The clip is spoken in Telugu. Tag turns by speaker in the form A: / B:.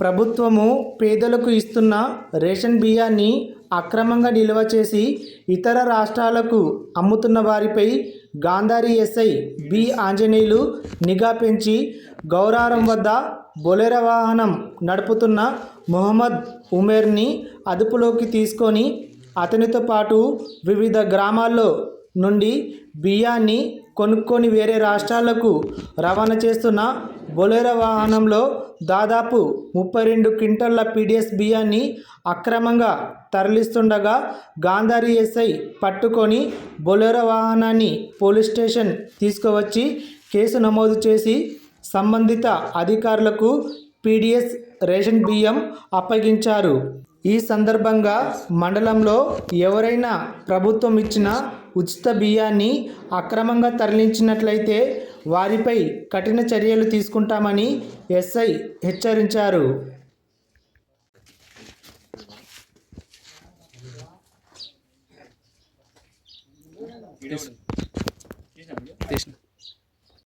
A: ప్రభుత్వము పేదలకు ఇస్తున్న రేషన్ బియ్యాన్ని అక్రమంగా నిల్వ చేసి ఇతర రాష్ట్రాలకు అమ్ముతున్న వారిపై గాంధారి ఎస్ఐ బి ఆంజనేయులు నిఘా పెంచి గౌరారం వద్ద బొలెర వాహనం నడుపుతున్న మొహమ్మద్ ఉమేర్ని అదుపులోకి తీసుకొని అతనితో పాటు వివిధ గ్రామాల్లో నుండి బియ్యాన్ని కొనుక్కొని వేరే రాష్ట్రాలకు రవాణా చేస్తున్న బొలెరో వాహనంలో దాదాపు ముప్పై రెండు క్వింటళ్ళ పీడిఎస్ బియ్యాన్ని అక్రమంగా తరలిస్తుండగా గాంధారి ఎస్ఐ పట్టుకొని బొలెరో వాహనాన్ని పోలీస్ స్టేషన్ తీసుకువచ్చి కేసు నమోదు చేసి సంబంధిత అధికారులకు పీడిఎస్ రేషన్ బియ్యం అప్పగించారు. ఈ సందర్భంగా మండలంలో ఎవరైనా ప్రభుత్వం ఇచ్చిన ఉచిత బియ్యాన్ని అక్రమంగా తరలించినట్లయితే వారిపై కఠిన చర్యలు తీసుకుంటామని ఎస్ఐ హెచ్చరించారు.